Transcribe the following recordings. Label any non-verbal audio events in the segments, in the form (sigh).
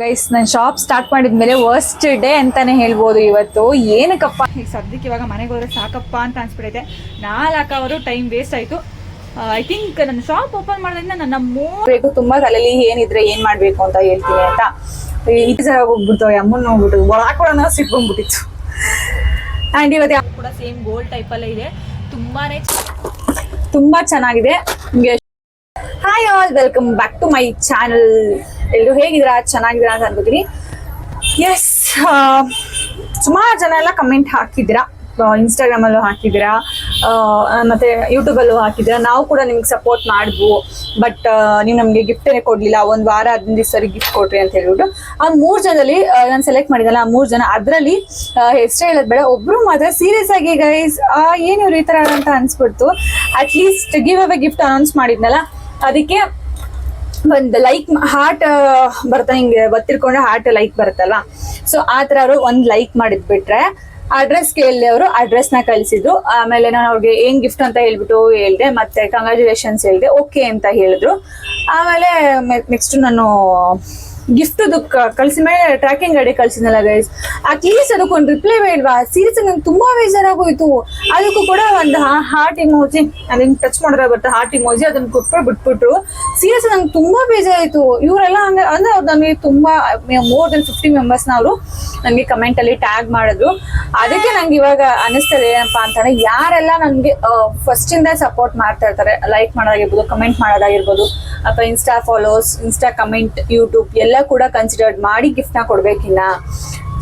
Guys ನಾನು shop start ಮಾಡಿದ್ಮೇಲೆ worst day ಅಂತಾನೆ ಹೇಳ್ಬೋದು ಇವತ್ತು. ಏನಕ್ಕಪ್ಪ? ಈಗ ಸದ್ಯಕ್ಕೆ ಇವಾಗ ಮನೆಗೆ ಹೋದ್ರೆ ಸಾಕಪ್ಪ ಅಂತ ಅನ್ಸ್ಬಿಟ್ಟೈತೆ ನಾಲ್ಕು ಅವರು ಟೈಮ್ ವೇಸ್ಟ್ ಆಯ್ತು. ಐ ಥಿಂಕ್ ನನ್ನ ಶಾಪ್ ಓಪನ್ ಮಾಡೋದ್ರಿಂದ ನನ್ನ ಮೂರು ತುಂಬಾ ತಲೆಯಲ್ಲಿ ಏನಿದ್ರೆ ಏನ್ ಮಾಡ್ಬೇಕು ಅಂತ ಹೇಳ್ತೀನಿ ಅಂತ ಈ ಸಲ ಹೋಗ್ಬಿಡ್ತು ಅಮ್ಮನ ಹೋಗ್ಬಿಟ್ಟು ಒಳಕೊಳನ ಸಿಕ್ಕೊಂಡ್ಬಿಟ್ಟಿತ್ತು. ಆ್ಯಂಡ್ ಇವತ್ತು ಕೂಡ ಸೇಮ್ ಗೋಲ್ಡ್ ಟೈಪಲ್ಲೇ ಇದೆ. ತುಂಬಾನೇ ತುಂಬಾ ಚೆನ್ನಾಗಿದೆ. Hi all welcome back to my channel ಎಲ್ಲರೂ ಹೇಗಿದ್ದೀರಾ? ಚೆನ್ನಾಗಿದ್ರ ಅಂತ ಅನ್ಕೋತೀನಿ. ಎಸ್ ಸುಮಾರು ಜನ ಎಲ್ಲ ಕಮೆಂಟ್ ಹಾಕಿದ್ದೀರಾ. ಇನ್ಸ್ಟಾಗ್ರಾಮಲ್ಲೂ ಮತ್ತು ಮತ್ತೆ ಯೂಟ್ಯೂಬಲ್ಲೂ ಹಾಕಿದ್ದೀರಾ. ನಾವು ಕೂಡ ನಿಮ್ಗೆ ಸಪೋರ್ಟ್ ಮಾಡಿದ್ವು ಬಟ್ ನೀವು ನಮಗೆ ಗಿಫ್ಟೇ ಕೊಡಲಿಲ್ಲ, ಒಂದು ವಾರ ಹದಿನೈದು ಸರಿ ಗಿಫ್ಟ್ ಕೊಟ್ರಿ ಅಂತ ಹೇಳ್ಬಿಟ್ಟು, ಆ ಮೂರು ಜನದಲ್ಲಿ ನಾನು ಸೆಲೆಕ್ಟ್ ಮಾಡಿದಲ್ಲ ಆ ಮೂರು ಜನ, ಅದರಲ್ಲಿ ಹೆಸರು ಹೇಳೋದು ಬೇಡ. ಒಬ್ರು ಮಾತ್ರ ಸೀರಿಯಸ್ ಆಗಿ ಗೈಸ್ ಏನು ಇವ್ರು ಈ ಥರ ಅಂತ ಅನ್ಸ್ಬಿಡ್ತು. At least give away gift announce ಮಾಡಿದ್ನಲ್ಲ. ಅದಕ್ಕೆ ಒಂದು ಲೈಕ್ ಹಾರ್ಟ್ ಬರ್ತಾ ಹಿಂಗೆ ಬತ್ತಿರ್ಕೊಂಡ್ರೆ ಹಾರ್ಟ್ ಲೈಕ್ ಬರುತ್ತಲ್ಲ. ಸೊ ಆ ಥರ ಅವರು ಒಂದು ಲೈಕ್ ಮಾಡಿದ್ ಬಿಟ್ರೆ ಅಡ್ರೆಸ್ ಕೇಳಿ ಅವರು ಅಡ್ರೆಸ್ನ ಕಳಿಸಿದ್ರು. ಆಮೇಲೆ ನಾನು ಅವ್ರಿಗೆ ಏನ್ ಗಿಫ್ಟ್ ಅಂತ ಹೇಳ್ಬಿಟ್ಟು ಹೇಳ್ದೆ, ಮತ್ತೆ ಕಂಗ್ರಾಚುಲೇಷನ್ಸ್ ಹೇಳ್ದೆ ಓಕೆ ಅಂತ ಹೇಳಿದ್ರು. ಆಮೇಲೆ ನೆಕ್ಸ್ಟ್ ನಾನು ಗಿಫ್ಟ್ ಕಳಿಸಿ ಮೇಲೆ ಟ್ರ್ಯಾಕಿಂಗ್ ಗಾಡಿ ಕಳ್ಸಿದ್ನಲ್ಲ ಗೈಸ್ ಅಟ್ಲೀಸ್ಟ್ ಅದಕ್ಕೊಂದು ರಿಪ್ಲೈ ಬೇಡವಾ? ಸೀರಿಯಸ್ ನಂಗೆ ತುಂಬಾ ಬೇಜಾರಾಗೋಯ್ತು. ಅದಕ್ಕೂ ಕೂಡ ಒಂದು ಹಾರ್ಟ್ ಇಮೋಜಿ ಅದನ್ನ ಟಚ್ ಮಾಡಿದ್ರೆ ಬರುತ್ತೆ ಹಾರ್ಟ್ ಇಮೋಜಿ ಅದನ್ನ ಕೊಟ್ಬಿಟ್ಟು ಬಿಟ್ಬಿಟ್ರು. ಸೀರಿಯಸ್ ನಂಗೆ ತುಂಬಾ ಬೇಜಾರಾಯ್ತು. ಇವರೆಲ್ಲ ಹಂಗೆ ಅಂದ್ರೆ ಅವ್ರು ನಮಗೆ ತುಂಬಾ ಮೋರ್ ದೆನ್ ಫಿಫ್ಟಿ ಮೆಂಬರ್ಸ್ನ ಅವರು ನನಗೆ ಕಮೆಂಟಲ್ಲಿ ಟ್ಯಾಗ್ ಮಾಡಿದ್ರು. ಅದಕ್ಕೆ ನಂಗೆ ಇವಾಗ ಅನಿಸ್ತದೆ ಏನಪ್ಪಾ ಅಂತಂದ್ರೆ ಯಾರೆಲ್ಲ ನನಗೆ ಫಸ್ಟ್ ಇಂದ ಸಪೋರ್ಟ್ ಮಾಡ್ತಾ ಇರ್ತಾರೆ ಲೈಕ್ ಮಾಡೋದಾಗಿರ್ಬೋದು ಕಮೆಂಟ್ ಮಾಡೋದಾಗಿರ್ಬೋದು, ಅಥವಾ insta follows insta comment YouTube ಎಲ್ಲ ಕೂಡ ಕನ್ಸಿಡರ್ಡ್ ಮಾಡಿ ಗಿಫ್ಟ್ನ ಕೊಡ್ಬೇಕಿನ್ನ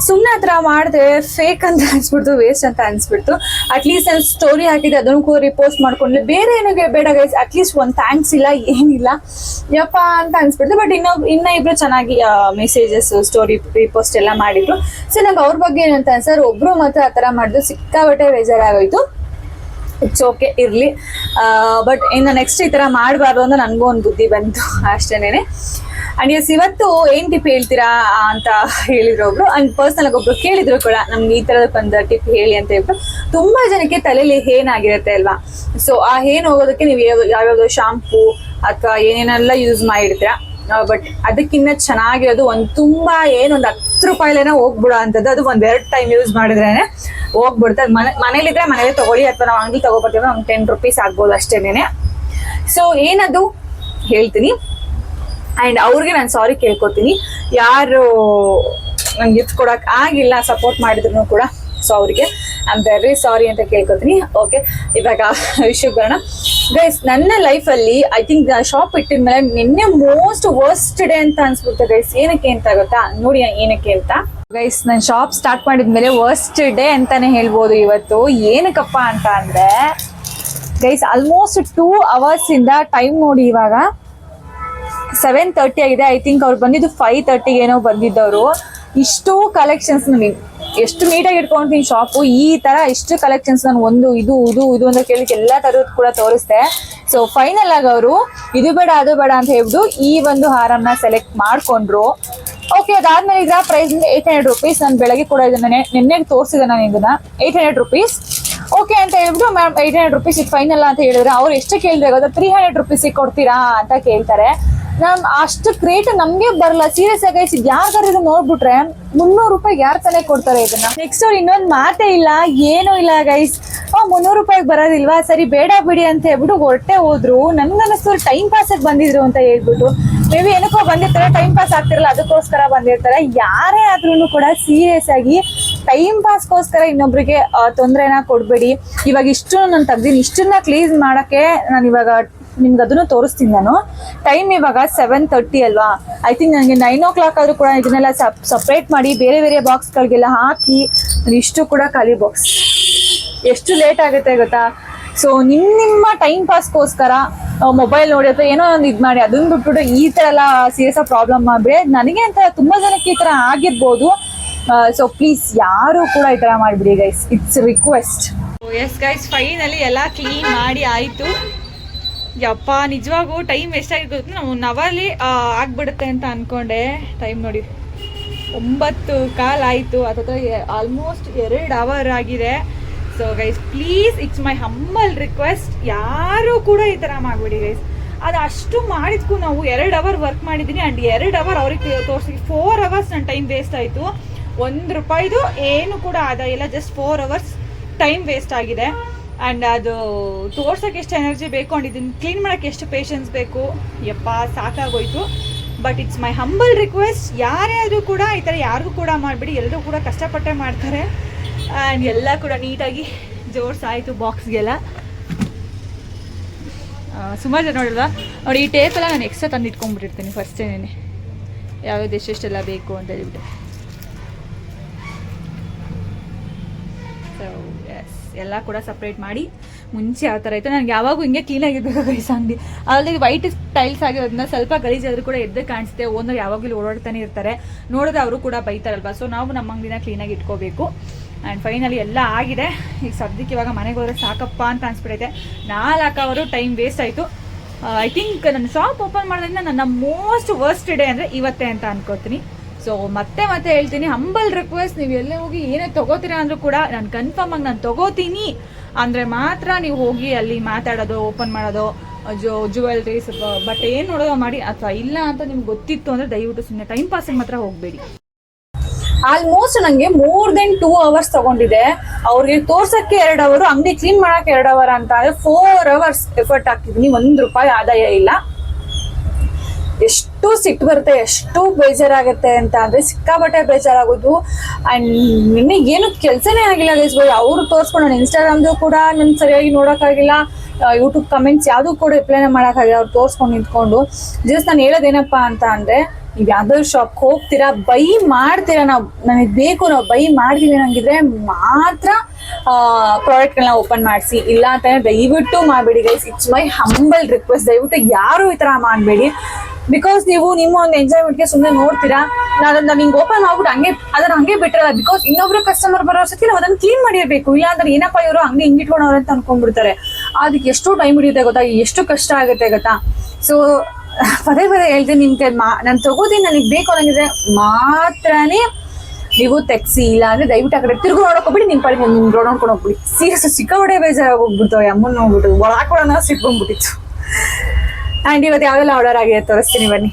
ಸುಮ್ಮನೆ ಹತ್ರ ಮಾಡಿದ್ರೆ ಫೇಕ್ ಅಂತ ಅನ್ಸ್ಬಿಡ್ತು ವೇಸ್ಟ್ ಅಂತ ಅನ್ಸ್ಬಿಡ್ತು. ಅಟ್ಲೀಸ್ಟ್ ನಾನು ಸ್ಟೋರಿ ಹಾಕಿದ್ದೆ ಅದನ್ನು ಕೂಡ ರಿಪೋಸ್ಟ್ ಮಾಡ್ಕೊಂಡ್ಲಿ ಬೇರೆ ಏನಿಗೆ ಬೇಡ ಗೈಸ್ ಅಟ್ಲೀಸ್ಟ್ ಒಂದು ಥ್ಯಾಂಕ್ಸ್ ಇಲ್ಲ, ಏನಿಲ್ಲ. ಯಪ್ಪ ಅಂತ ಅನ್ಸ್ಬಿಡ್ತು. ಬಟ್ ಇನ್ನೊಬ್, ಇನ್ನ ಇಬ್ರು ಚೆನ್ನಾಗಿ ಮೆಸೇಜಸ್ ಸ್ಟೋರಿ ರಿಪೋಸ್ಟ್ ಎಲ್ಲ ಮಾಡಿದ್ರು. ಸೊ ನಂಗೆ ಅವ್ರ ಬಗ್ಗೆ ಏನಂತ ಸರ್, ಒಬ್ರು ಮಾತ್ರ ಆ ಥರ ಮಾಡಿದ್ರು. ಸಿಕ್ಕಾಬಟ್ಟೆ ಬೇಜಾರಾಗೋಯ್ತು. ಇಟ್ಸ್ ಓಕೆ ಇರಲಿ. ಬಟ್ ಇನ್ನು ನೆಕ್ಸ್ಟ್ ಈ ಥರ ಮಾಡಬಾರ್ದು ಅಂತ ನನಗೂ ಒಂದು ಬುದ್ಧಿ ಬಂತು ಅಷ್ಟೇನೆ ಅಂಡ್ ಎಸ್ ಇವತ್ತು ಏನು ಟಿಪ್ ಹೇಳ್ತೀರಾ ಅಂತ ಹೇಳಿದ್ರು ಒಬ್ರು. ಅಂಡ್ ಪರ್ಸನಲ್ ಆಗಿ ಒಬ್ರು ಕೇಳಿದ್ರು ಕೂಡ ನಮ್ಗೆ ಈ ತರದಕ್ಕೊಂದು ಟಿಪ್ ಹೇಳಿ ಅಂತ ಹೇಳ್ಬಿಟ್ಟು ತುಂಬಾ ಜನಕ್ಕೆ ತಲೆಯಲ್ಲಿ ಏನಾಗಿರುತ್ತೆ ಅಲ್ವಾ? ಸೊ ಆ ಏನು ಹೋಗೋದಕ್ಕೆ ನೀವು ಯಾವ- ಯಾವ್ಯಾವ್ದೋ ಶಾಂಪೂ ಅಥವಾ ಏನೇನೆಲ್ಲ ಯೂಸ್ ಮಾಡಿರ್ತೀರಾ? ಬಟ್ ಅದಕ್ಕಿಂತ ಚೆನ್ನಾಗಿರೋದು ಒಂದು ತುಂಬಾ ಏನೊಂದು ಹತ್ತು ರೂಪಾಯಿಲೇನೋ ಹೋಗ್ಬಿಡೋ ಅಂಥದ್ದು ಅದು ಒಂದೆರಡು ಟೈಮ್ ಯೂಸ್ ಮಾಡಿದ್ರೇನೆ ಹೋಗ್ಬಿಡುತ್ತೆ ಅದು ಮನೆ ಮನೇಲಿದ್ರೆ ಮನೇಲಿ ತಗೊಳ್ಳಿ, ಅಥವಾ ನಾವು ಅಂಗಡಿ ತಗೋಬರ್ತೀವಿ ಒಂದು ಟೆನ್ ರುಪೀಸ್ ಆಗ್ಬೋದು ಅಷ್ಟೇನೆ ಸೊ ಏನದು? ಹೇಳ್ತೀನಿ. ಆ್ಯಂಡ್ ಅವ್ರಿಗೆ ನಾನು ಸಾರಿ ಕೇಳ್ಕೊತೀನಿ. ಯಾರು ನಂಗೆ ಗಿಫ್ಟ್ ಕೊಡಕ್ ಆಗಿಲ್ಲ ಸಪೋರ್ಟ್ ಮಾಡಿದ್ರು ಕೂಡ ಸೊ ಅವರಿಗೆ ಐ ಆಮ್ ವೆರಿ ಸಾರಿ ಅಂತ ಕೇಳ್ಕೊತೀನಿ. ಓಕೆ ಇವಾಗ (laughs) ವಿಷಯಕ್ಕೆ ಬರೋಣ. ಗೈಸ್ ನನ್ನ ಲೈಫಲ್ಲಿ ಐ ಥಿಂಕ್ ಶಾಪ್ ಇಟ್ಟಿದ್ಮೇಲೆ ನಿನ್ನೆ ಮೋಸ್ಟ್ ವರ್ಸ್ಟ್ ಡೇ ಅಂತ ಅನ್ಸ್ಬಿಡ್ತು ಗೈಸ್ ಏನಕ್ಕೆ ಅಂತ ಗೊತ್ತಾ? ನೋಡಿ ಏನಕ್ಕೆ ಅಂತ. ಗೈಸ್ ನಾನು ಶಾಪ್ ಸ್ಟಾರ್ಟ್ ಮಾಡಿದ್ಮೇಲೆ ವರ್ಸ್ಟ್ ಡೇ ಅಂತಾನೆ ಹೇಳ್ಬೋದು ಇವತ್ತು. ಏನಕ್ಕಪ್ಪ ಅಂತ ಅಂದ್ರೆ ಗೈಸ್ ಆಲ್ಮೋಸ್ಟ್ ಟೂ ಅವರ್ಸ್ ಇಂದ ಟೈಮ್ ನೋಡಿ ಇವಾಗ ಸೆವೆನ್ ತರ್ಟಿ ಆಗಿದೆ. ಐ ಥಿಂಕ್ ಅವ್ರು ಬಂದಿದ್ದು ಫೈವ್ ತರ್ಟಿಗೆ ಏನೋ ಬಂದಿದ್ದವರು. ಇಷ್ಟು ಕಲೆಕ್ಷನ್ಸ್ ನನಗೆ ಎಷ್ಟು ನೀಟಾಗಿ ಇಟ್ಕೊಂತೀನಿ ಶಾಪು ಈ ತರ ಇಷ್ಟು ಕಲೆಕ್ಷನ್ಸ್ ನಾನು ಒಂದು ಇದು ಇದು ಇದು ಅಂತ ಕೇಳಿ ಎಲ್ಲ ಥರದ್ದು ಕೂಡ ತೋರಿಸ್ದೆ. ಸೊ ಫೈನಲ್ ಆಗಿ ಅವರು, ಇದು ಬೇಡ, ಅದು ಬೇಡ ಅಂತ ಹೇಳ್ಬಿಟ್ಟು ಈ ಒಂದು ಹಾರನ್ನ ಸೆಲೆಕ್ಟ್ ಮಾಡ್ಕೊಂಡ್ರು. ಓಕೆ ಅದಾದ್ಮೇಲೆ ಈಗ ಪ್ರೈಸ್ ಏಟ್ ಹಂಡ್ರೆಡ್ ರುಪೀಸ್ ನಾನು ಬೆಳಗ್ಗೆ ಕೂಡ ಇದನ್ನ ನಿನ್ನೆ ತೋರಿಸಿದೆ ನಾನು ಇದನ್ನ. ಏಟ್ ಹಂಡ್ರೆಡ್ ರುಪೀಸ್ ಓಕೆ ಅಂತ ಹೇಳ್ಬಿಟ್ಟು ಮ್ಯಾಮ್ ಏಟ್ ಹಂಡ್ರೆಡ್ ರುಪೀಸ್ ಇದು ಫೈನಲ್ ಅಂತ ಹೇಳಿದ್ರೆ ಅವ್ರು ಎಷ್ಟು ಕೇಳಿದ್ರೆ ಗೊತ್ತಾ ತ್ರೀ ಹಂಡ್ರೆಡ್ ರುಪೀಸಿಗೆ ಕೊಡ್ತೀರಾ ಅಂತ ಕೇಳ್ತಾರೆ. ನಮ್ ಅಷ್ಟು ರೇಟ್ ನಮ್ಗೆ ಬರಲ್ಲ. ಸೀರಿಯಸ್ ಆಗಿ ಇದು ಯಾರ್ಗಾರು ಇದು ನೋಡ್ಬಿಟ್ರೆ ಮುನ್ನೂರು ರೂಪಾಯಿ ಯಾರ್ ತಾನೇ ಕೊಡ್ತಾರೆ ಇದನ್ನ? ನೆಕ್ಸ್ಟ್ ಅವ್ರು ಇನ್ನೊಂದು ಮಾತೇ ಇಲ್ಲ, ಏನೂ ಇಲ್ಲ ಗೈಸ್ ಮುನ್ನೂರು ರೂಪಾಯಿಗೆ ಬರೋದಿಲ್ವಾ? ಸರಿ, ಬೇಡ ಬಿಡಿ ಅಂತ ಹೇಳ್ಬಿಟ್ಟು ಹೊರಟೆ ಹೋದ್ರು. ನನ್ಗನ್ನಿಸ್ತು ಟೈಮ್ ಪಾಸಿಗೆ ಬಂದಿದ್ರು ಅಂತ ಹೇಳ್ಬಿಟ್ಟು. ಮೇ ಬಿ ಏನಕ್ಕೋ ಬಂದಿರ್ತಾರೆ ಟೈಮ್ ಪಾಸ್ ಆಗ್ತಿರಲ್ಲ, ಅದಕ್ಕೋಸ್ಕರ ಬಂದಿರ್ತಾರೆ. ಯಾರೇ ಆದ್ರೂ ಕೂಡ ಸೀರಿಯಸ್ ಆಗಿ ಟೈಮ್ ಪಾಸ್ಗೋಸ್ಕರ ಇನ್ನೊಬ್ರಿಗೆ ತೊಂದರೆನ ಕೊಡಬೇಡಿ. ಇವಾಗ ಇಷ್ಟು ನಾನು ತೆಗ್ದೀನಿ. ಇಷ್ಟನ್ನ ಕ್ಲೀನ್ ಮಾಡೋಕ್ಕೆ ನಾನು ಇವಾಗ ನಿಮ್ಗೆ ಅದನ್ನು ತೋರಿಸ್ತೀನಿ ನಾನು. ಟೈಮ್ ಇವಾಗ ಸೆವೆನ್ ತರ್ಟಿ ಅಲ್ವಾ? ಐ ಥಿಂಕ್ ನನಗೆ ನೈನ್ ಓ ಕ್ಲಾಕ್ ಆದರೂ ಕೂಡ ಇದನ್ನೆಲ್ಲ ಸಪ್ರೇಟ್ ಮಾಡಿ ಬೇರೆ ಬೇರೆ ಬಾಕ್ಸ್ಗಳಿಗೆಲ್ಲ ಹಾಕಿ, ಇಷ್ಟು ಕೂಡ ಖಾಲಿ ಬಾಕ್ಸ್ ಎಷ್ಟು ಲೇಟ್ ಆಗುತ್ತೆ ಗೊತ್ತಾ? ಸೊ ನಿಮ್ಮ ನಿಮ್ಮ ಟೈಮ್ ಪಾಸ್ಗೋಸ್ಕರ ಮೊಬೈಲ್ ನೋಡಿ ಅಥವಾ ಏನೋ ಒಂದು ಇದು ಮಾಡಿ ಅದನ್ನ ಬಿಟ್ಬಿಟ್ಟು ಈ ಥರ ಎಲ್ಲ ಸೀರಿಯಸ್ ಪ್ರಾಬ್ಲಮ್ ಮಾಡಿದ್ರೆ ನನಗೆ ಅಂತ ತುಂಬ ಜನಕ್ಕೆ ಈ ಥರ ಆಗಿರ್ಬೋದು. ಸೊ ಪ್ಲೀಸ್ ಯಾರು ಕೂಡ ಈ ಥರ ಮಾಡಿಬಿಡಿ guys it's request yes guys finally ಎಲ್ಲ ಕ್ಲೀನ್ ಮಾಡಿ ಆಯಿತು. ಯಪ್ಪ ನಿಜವಾಗೂ ಟೈಮ್ ಎಷ್ಟಾಗಿತ್ತು ಗೊತ್ತಾ ನಾವು ನವಲ್ಲಿ ಆಗ್ಬಿಡುತ್ತೆ ಅಂತ ಅನ್ಕೊಂಡೆ. ಟೈಮ್ ನೋಡಿ. ಒಂಬತ್ತು ಕಾಲ್ ಆಯಿತು. ಅಥವಾ ಆಲ್ಮೋಸ್ಟ್ ಎರಡು ಅವರ್ ಆಗಿದೆ. So guys please it's my humble request ಯಾರೂ ಕೂಡ ಈ ಥರ ಮಾಡಬೇಡಿ ಗೈಸ್ ಅದು ಅಷ್ಟು ಮಾಡಿದ್ಕು ನಾವು ಎರಡು ಅವರ್ ವರ್ಕ್ ಮಾಡಿದ್ದೀನಿ ಆ್ಯಂಡ್ ಎರಡು ಅವರ್ ಅವ್ರಿಗೆ ತೋರಿಸಿ ಫೋರ್ ಅವರ್ಸ್ ನನ್ನ ಟೈಮ್ ವೇಸ್ಟ್ ಆಯಿತು. ಒಂದು ರೂಪಾಯಿದು ಏನು ಕೂಡ ಆದಾಯ ಇಲ್ಲ just four hours time waste ಆಗಿದೆ. ಆ್ಯಂಡ್ ಅದು ತೋರ್ಸೋಕೆ ಎಷ್ಟು ಎನರ್ಜಿ ಬೇಕು ಆ್ಯಂಡ್ ಇದನ್ನು ಕ್ಲೀನ್ ಮಾಡೋಕ್ಕೆ ಎಷ್ಟು ಪೇಷನ್ಸ್ ಬೇಕು. ಯಪ್ಪ, ಸಾಕಾಗೋಯ್ತು. But it's my humble request ಯಾರೇ ಆದರೂ ಕೂಡ ಈ ಥರ ಯಾರಿಗೂ ಕೂಡ ಮಾಡಿಬಿಡಿ. ಎಲ್ಲರೂ ಕೂಡ ಕಷ್ಟಪಟ್ಟೆ ಮಾಡ್ತಾರೆ. ಆ್ಯಂಡ್ ಎಲ್ಲ ಕೂಡ ನೀಟಾಗಿ ಜೋಡಿಸಾಯಿತು ಬಾಕ್ಸ್ಗೆಲ್ಲ. ಸುಮಾರು ಜನ ನೋಡಿಲ್ವಾ? ನೋಡಿ, ಈ ಟೇಪೆಲ್ಲ ನಾನು ಎಕ್ಸ್ಟ್ರಾ ತಂದು ಇಟ್ಕೊಂಡ್ಬಿಟ್ಟಿರ್ತೀನಿ ಫಸ್ಟೇನೇ ಯಾವ್ಯಾವ್ದು ಎಷ್ಟೆಷ್ಟೆಲ್ಲ ಬೇಕು ಅಂತ ಹೇಳ್ಬಿಟ್ಟು. ಸೊ ಎಸ್ ಎಲ್ಲ ಕೂಡ ಸಪ್ರೇಟ್ ಮಾಡಿ ಮುಂಚೆ ಯಾವ ಥರ ಇತ್ತು. ನನಗೆ ಯಾವಾಗೂ ಹಿಂಗೆ ಕ್ಲೀನಾಗಿರ್ಬೇಕು ಗೈಸ್ ಅಂಗಡಿ ಅಲ್ಲಿ ವೈಟ್ ಟೈಲ್ಸ್ ಆಗಿರೋದನ್ನ ಸ್ವಲ್ಪ ಗಲೀಜಾದ್ರೂ ಕೂಡ ಎದ್ದು ಕಾಣಿಸುತ್ತೆ. ಓನರ್ ಯಾವಾಗಲೂ ಓಡಾಡ್ತಾನೆ ಇರ್ತಾರೆ. ನೋಡಿದ್ರೆ ಅವರು ಕೂಡ ಬೈತಾರಲ್ವಾ? ಸೊ ನಾವು ನಮ್ಮ ಅಂಗಡಿನ ಕ್ಲೀನಾಗಿ ಇಟ್ಕೋಬೇಕು. ಆ್ಯಂಡ್ ಫೈನಲಿ ಎಲ್ಲ ಆಗಿದೆ. ಈಗ ಸದ್ಯಕ್ಕೆ ಇವಾಗ ಮನೆಗೆ ಹೋದ್ರೆ ಸಾಕಪ್ಪ ಅಂತ ಅನ್ಸ್ಬಿಟ್ಟೈತೆ ನಾಲ್ಕು ಅವರು ಟೈಮ್ ವೇಸ್ಟ್ ಆಯಿತು. ಐ ಥಿಂಕ್ ನನ್ನ ಶಾಪ್ ಓಪನ್ ಮಾಡೋದ್ರಿಂದ ನನ್ನ ಮೋಸ್ಟ್ ವರ್ಸ್ಟ್ ಡೇ ಅಂದರೆ ಇವತ್ತೇ ಅಂತ ಅನ್ಕೋತೀನಿ. ಸೊ ಮತ್ತೆ ಮತ್ತೆ ಹೇಳ್ತೀನಿ. ಹಂಬಲ್ ರಿಕ್ವೆಸ್ಟ್ ನೀವು ಎಲ್ಲೇ ಹೋಗಿ ಏನೇ ತಗೋತೀರಾ ಅಂದರೂ ಕೂಡ ನಾನು ಕನ್ಫರ್ಮ್ ಆಗಿ ನಾನು ತಗೋತೀನಿ. ಅಂದರೆ ಮಾತ್ರ ನೀವು ಹೋಗಿ ಅಲ್ಲಿ ಮಾತಾಡೋದು ಓಪನ್ ಮಾಡೋದು, ಜೋ ಜುವೆಲ್ರೀಸ್ ಬಟ್ ಏನು ನೋಡೋದು ಮಾಡಿ ಅಥವಾ ಇಲ್ಲ ಅಂತ ನಿಮ್ಗೆ ಗೊತ್ತಿತ್ತು ಅಂದರೆ ದಯವಿಟ್ಟು ಸುಮ್ಮನೆ ಟೈಮ್ ಪಾಸಿಗೆ ಮಾತ್ರ ಹೋಗಬೇಡಿ. ಆಲ್ಮೋಸ್ಟ್ ನಂಗೆ ಮೋರ್ ದೆನ್ ಟೂ ಅವರ್ಸ್ ತಗೊಂಡಿದೆ. ಅವ್ರಿಗೆ ತೋರ್ಸಕ್ಕೆ ಎರಡ್ ಅವರು, ಅಂಗಡಿ ಕ್ಲೀನ್ ಮಾಡಕ್ಕೆ ಎರಡ್ ಅವರ್ ಅಂತ ಅಂದ್ರೆ ಫೋರ್ ಅವರ್ಸ್ ಎಫರ್ಟ್ ಹಾಕಿದೀನಿ ಒಂದ್ ರೂಪಾಯಿ ಆದಾಯ ಇಲ್ಲ. ಎಷ್ಟು ಸಿಟ್ಟು ಬರುತ್ತೆ, ಎಷ್ಟು ಬೇಜಾರಾಗುತ್ತೆ ಅಂತ ಅಂದ್ರೆ ಸಿಕ್ಕಾಬಟ್ಟೆ ಬೇಜಾರಾಗೋದು. ಅಂಡ್ ನಿನ್ನೆ ಏನು ಕೆಲಸನೇ ಆಗಿಲ್ಲ ಗೈಸ್ ಬಾಯ್ ಅವ್ರು ತೋರ್ಸ್ಕೊಂಡು ನಾನು ಇನ್ಸ್ಟಾಗ್ರಾಮ್ದು ಕೂಡ ನನ್ ಸರಿಯಾಗಿ ನೋಡೋಕ್ಕಾಗಿಲ್ಲ. ಯೂಟ್ಯೂಬ್ ಕಮೆಂಟ್ಸ್ ಯಾವ್ದು ಕೂಡ ರಿಪ್ಲೈನೇ ಮಾಡೋಕ್ಕಾಗಿಲ್ಲ. ಅವ್ರು ತೋರಿಸ್ಕೊಂಡು ನಿಂತ್ಕೊಂಡು. ಜಸ್ಟ್ ನಾನು ಹೇಳೋದೇನಪ್ಪ ಅಂತ ಅಂದ್ರೆ ನೀವು ಯಾವ್ದಾದ್ರು ಶಾಪ್ ಹೋಗ್ತೀರಾ, ಬೈ ಮಾಡ್ತೀರಾ ನಾವು, ನನಗೆ ಬೇಕು, ನಾವು ಬೈ ಮಾಡ್ತೀವಿ ನಂಗಿದ್ರೆ ಮಾತ್ರ ಪ್ರಾಡಕ್ಟ್ಗಳನ್ನ ಓಪನ್ ಮಾಡಿಸಿ. ಇಲ್ಲ ಅಂತಂದ್ರೆ ದಯವಿಟ್ಟು ಮಾಡಬೇಡಿ guys it's my humble request ದಯವಿಟ್ಟು ಯಾರು ಈ ತರ ಮಾಡಬೇಡಿ. ಬಿಕಾಸ್ ನೀವು ನಿಮ್ಮ ಒಂದು ಎಂಜಾಯ್ಮೆಂಟ್ಗೆ ಸುಮ್ಮನೆ ನೋಡ್ತೀರಾ ನಾನು ಅದನ್ನ ನಿಮ್ಗೆ ಓಪನ್ ಮಾಡ್ಬಿಟ್ಟು ಹಂಗೆ, ಅದನ್ನ ಹಂಗೆ ಬಿಟ್ಟಿರಲ್ಲ. ಬಿಕಾಸ್ ಇನ್ನೊಬ್ರು ಕಸ್ಟಮರ್ ಬರೋ ಸತಿ ನಾವು ಅದನ್ನ ಕ್ಲೀನ್ ಮಾಡಿರ್ಬೇಕು. ಇಲ್ಲ ಅಂದ್ರೆ ಏನಪ್ಪ ಇವರು ಹಂಗೆ ಹಿಂಗಿಟ್ಕೊಂಡವ್ರೆ ಅಂತ ಅನ್ಕೊಂಡ್ಬಿಡ್ತಾರೆ. ಅದಕ್ಕೆ ಎಷ್ಟು ಟೈಮ್ ಹಿಡಿಯುತ್ತೆ ಗೊತ್ತಾ? ಎಷ್ಟು ಕಷ್ಟ ಆಗುತ್ತೆ ಗೊತ್ತಾ? ಸೊ ಪದೇ ಪದೇ ಹೇಳ್ತೀನಿ ನಿಮ್ಗೆ ಮಾ, ನಾನು ತಗೋತೀನಿ, ನನಗೆ ಬೇಕು ಅನ್ನಂಗಿದ್ರೆ ಮಾತ್ರನೇ ನೀವು ತೆಗ್ಸಿ ಇಲ್ಲ ಅಂದ್ರೆ ದಯವಿಟ್ಟು ಆ ಕಡೆ ತಿರುಗು ನೋಡಕ್ ಹೋಗ್ಬಿಡಿ ನಿಮ್ ಪಡಿ ನಿಮ್ ರೋಡ್ ನೋಡ್ಕೊಂಡು ಹೋಗ್ಬಿಡಿ. ಸೀರಿಯಸ್ ಸಿಕ್ಕಾಪಟ್ಟೆ ಬೇಜಾರಾಗಿ ಹೋಗ್ಬಿಡ್ತಾವೆ ಅಮ್ಮನ್ ನೋಡ್ಬಿಟ್ಟು ಒಳಕೊಳನ ಸಿಟ್ಕೊಂಡ್ಬಿಟ್ಟಿತ್ತು. ಆ್ಯಂಡ್ ಇವತ್ತು ಯಾವೆಲ್ಲ ಆರ್ಡರ್ ಆಗಿದೆ ತೋರಿಸ್ತೀನಿ ಬನ್ನಿ.